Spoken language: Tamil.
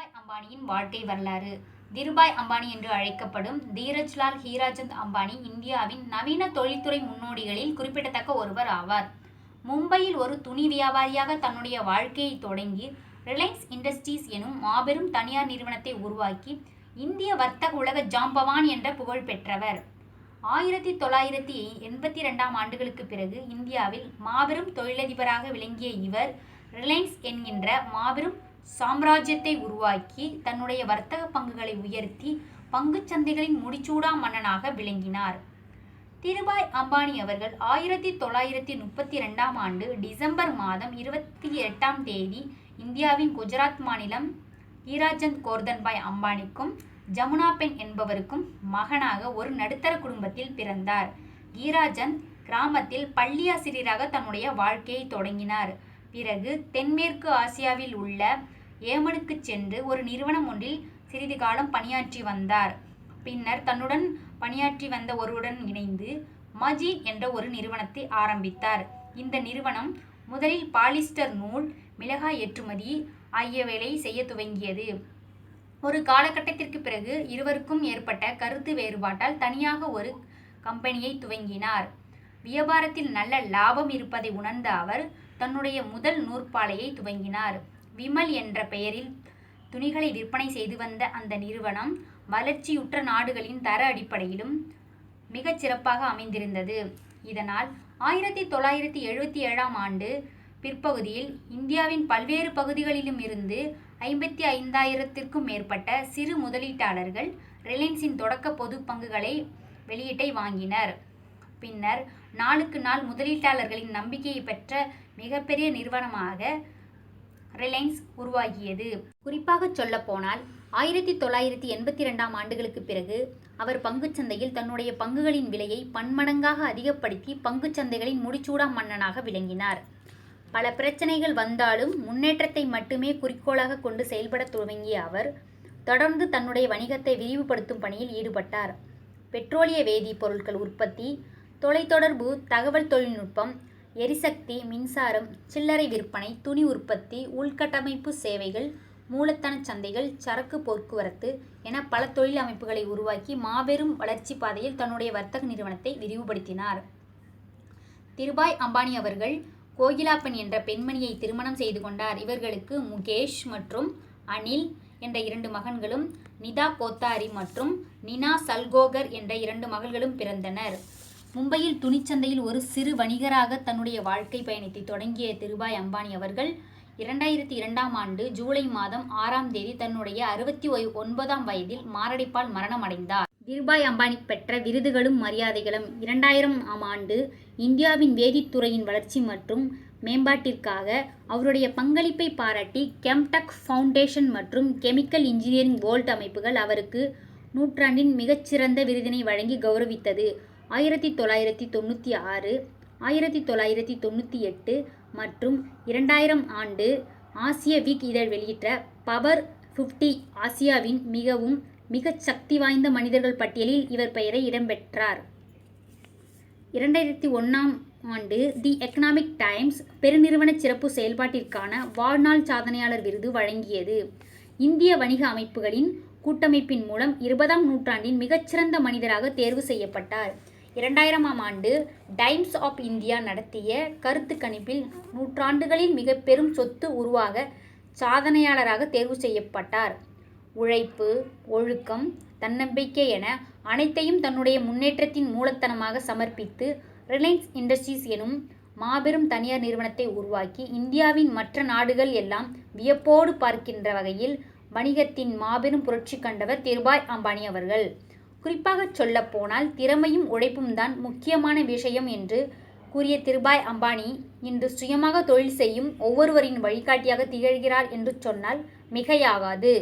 திருபாய் அம்பானியின் வாழ்க்கை வரலாறு. திருபாய் அம்பானி என்று அழைக்கப்படும் தீரஜ்லால் ஹீராஜந்த் அம்பானி இந்தியாவின் நவீன தொழில்துறை முன்னோடிகளில் குறிப்பிடத்தக்க ஒருவர் ஆவார். மும்பையில் ஒரு துணி வியாபாரியாக தன்னுடைய வாழ்க்கையை தொடங்கி ரிலையன்ஸ் இண்டஸ்ட்ரீஸ் எனும் மாபெரும் தனியார் நிறுவனத்தை உருவாக்கி இந்திய வர்த்தக உலக ஜாம்பவான் என்ற புகழ் பெற்றவர். ஆயிரத்தி தொள்ளாயிரத்தி எண்பத்தி ரெண்டாம் ஆண்டுகளுக்கு பிறகு இந்தியாவில் மாபெரும் தொழிலதிபராக விளங்கிய இவர் ரிலையன்ஸ் என்கின்ற மாபெரும் சாம்ராஜ்யத்தை உருவாக்கி தன்னுடைய வர்த்தக பங்குகளை உயர்த்தி பங்குச் சந்தைகளின் முடிச்சூடா மன்னனாக விளங்கினார். திருபாய் அம்பானி அவர்கள் ஆயிரத்தி தொள்ளாயிரத்தி முப்பத்தி ரெண்டாம் ஆண்டு டிசம்பர் மாதம் இருபத்தி எட்டாம் தேதி இந்தியாவின் குஜராத் மாநிலம் ஈராஜந்த் கோர்தன்பாய் அம்பானிக்கும் ஜமுனா பென் என்பவருக்கும் மகனாக ஒரு நடுத்தர குடும்பத்தில் பிறந்தார். ஈராஜந்த் கிராமத்தில் பள்ளி ஆசிரியராக தன்னுடைய வாழ்க்கையை தொடங்கினார். பிறகு தென்மேற்கு ஆசியாவில் உள்ள ஏமனுக்கு சென்று ஒரு நிறுவனம் ஒன்றில் சிறிது காலம் பணியாற்றி வந்தார். பின்னர் தன்னுடன் பணியாற்றி வந்த ஒருவருடன் இணைந்து மஜி என்ற ஒரு நிறுவனத்தை ஆரம்பித்தார். இந்த நிறுவனம் முதலில் பாலிஸ்டர் நூல் மிளகாய் ஏற்றுமதி ஆகியவைகளை செய்ய துவங்கியது. ஒரு காலகட்டத்திற்கு பிறகு இருவருக்கும் ஏற்பட்ட கருத்து வேறுபாட்டால் தனியாக ஒரு கம்பெனியை துவங்கினார். வியாபாரத்தில் நல்ல லாபம் இருப்பதை உணர்ந்த அவர் தன்னுடைய முதல் நூற்பாலையை துவங்கினார். விமல் என்ற பெயரில் துணிகளை விற்பனை செய்து வந்த அந்த நிறுவனம் வளர்ச்சியுற்ற நாடுகளின் தர அடிப்படையிலும் மிகச் சிறப்பாக அமைந்திருந்தது. இதனால் ஆயிரத்தி தொள்ளாயிரத்தி எழுபத்தி ஏழாம் ஆண்டு பிற்பகுதியில் இந்தியாவின் பல்வேறு பகுதிகளிலும் இருந்து ஐம்பத்தி ஐந்தாயிரத்திற்கும் மேற்பட்ட சிறு முதலீட்டாளர்கள் ரிலையன்ஸின் தொடக்க பொது பங்குகளை வெளியீட்டை வாங்கினர். பின்னர் நாளுக்கு நாள் முதலீட்டாளர்களின் நம்பிக்கையை பெற்ற மிகப்பெரிய நிறுவனமாக ரிலையன்ஸ் உருவாகியது. குறிப்பாக சொல்லப்போனால் ஆயிரத்தி தொள்ளாயிரத்தி எண்பத்தி ரெண்டாம் ஆண்டுகளுக்கு பிறகு அவர் பங்குச்சந்தையில் தன்னுடைய பங்குகளின் விலையை பன்மடங்காக அதிகப்படுத்தி பங்குச்சந்தைகளின் முடிச்சூடா மன்னனாக விளங்கினார். பல பிரச்சனைகள் வந்தாலும் முன்னேற்றத்தை மட்டுமே குறிக்கோளாக கொண்டு செயல்பட துவங்கிய அவர் தொடர்ந்து தன்னுடைய வணிகத்தை விரிவுபடுத்தும் பணியில் ஈடுபட்டார். பெட்ரோலிய வேதிப்பொருட்கள் உற்பத்தி தொலைத்தொடர்பு தகவல் தொழில்நுட்பம் எரிசக்தி மின்சாரம் சில்லறை விற்பனை துணி உற்பத்தி உள்கட்டமைப்பு சேவைகள் மூலத்தன சந்தைகள் சரக்கு போக்குவரத்து என பல தொழில் அமைப்புகளை உருவாக்கி மாபெரும் வளர்ச்சி பாதையில் தன்னுடைய வர்த்தக நிறுவனத்தை விரிவுபடுத்தினார். திருபாய் அம்பானி அவர்கள் கோகிலாப்பன் என்ற பெண்மணியை திருமணம் செய்து கொண்டார். இவர்களுக்கு முகேஷ் மற்றும் அனில் என்ற இரண்டு மகன்களும் நிதா கோத்தாரி மற்றும் நினா சல்கோகர் என்ற இரண்டு மகள்களும் பிறந்தனர். மும்பையில் துணிச்சந்தையில் ஒரு சிறு வணிகராக தன்னுடைய வாழ்க்கை பயணத்தை தொடங்கிய திருபாய் அம்பானி அவர்கள் இரண்டாயிரத்தி இரண்டாம் ஆண்டு ஜூலை மாதம் ஆறாம் தேதி தன்னுடைய அறுபத்தி ஒன்பதாம் வயதில் மாரடைப்பால் மரணமடைந்தார். திருபாய் அம்பானி பெற்ற விருதுகளும் மரியாதைகளும் இரண்டாயிரம் ஆம் ஆண்டு இந்தியாவின் வேதித்துறையின் வளர்ச்சி மற்றும் மேம்பாட்டிற்காக அவருடைய பங்களிப்பை பாராட்டி கெம்டக் ஃபவுண்டேஷன் மற்றும் கெமிக்கல் இன்ஜினியரிங் வேர்ல்ட் அமைப்புகள் அவருக்கு நூற்றாண்டின் மிகச்சிறந்த விருதினை வழங்கி கௌரவித்தது. ஆயிரத்தி தொள்ளாயிரத்தி தொண்ணூற்றி ஆறு ஆயிரத்தி தொள்ளாயிரத்தி தொண்ணூற்றி எட்டு மற்றும் இரண்டாயிரம் ஆண்டு ஆசிய வீக் இதழ் வெளியிட்ட பவர் ஃபிஃப்டி ஆசியாவின் மிகவும் மிகச் சக்தி வாய்ந்த மனிதர்கள் பட்டியலில் இவர் பெயரை இடம்பெற்றார். இரண்டாயிரத்தி ஒன்றாம் ஆண்டு தி எக்கனாமிக் டைம்ஸ் பெருநிறுவன சிறப்பு செயல்பாட்டிற்கான வாழ்நாள் சாதனையாளர் விருது வழங்கியது. இந்திய வணிக அமைப்புகளின் கூட்டமைப்பின் மூலம் இருபதாம் நூற்றாண்டின் மிகச்சிறந்த மனிதராக தேர்வு செய்யப்பட்டார். இரண்டாயிரமாம் ஆண்டு டைம்ஸ் ஆஃப் இந்தியா நடத்திய கருத்து கணிப்பில் நூற்றாண்டுகளில் மிக பெரும் சொத்து உருவாக சாதனையாளராக தேர்வு செய்யப்பட்டார். உழைப்பு ஒழுக்கம் தன்னம்பிக்கை என அனைத்தையும் தன்னுடைய முன்னேற்றத்தின் மூலத்தனமாக சமர்ப்பித்து ரிலையன்ஸ் இண்டஸ்ட்ரீஸ் எனும் மாபெரும் தனியார் நிறுவனத்தை உருவாக்கி இந்தியாவின் மற்ற நாடுகள் எல்லாம் வியப்போடு பார்க்கின்ற வகையில் வணிகத்தின் மாபெரும் புரட்சி கண்டவர் திருபாய் அம்பானி அவர்கள். குறிப்பாக சொல்லப்போனால் திறமையும் உழைப்பும் தான் முக்கியமான விஷயம் என்று கூறிய திருபாய் அம்பானி இன்று சுயமாக தொழில் செய்யும் ஒவ்வொருவரின் வழிகாட்டியாக திகழ்கிறார் என்று சொன்னால் மிகையாகாது.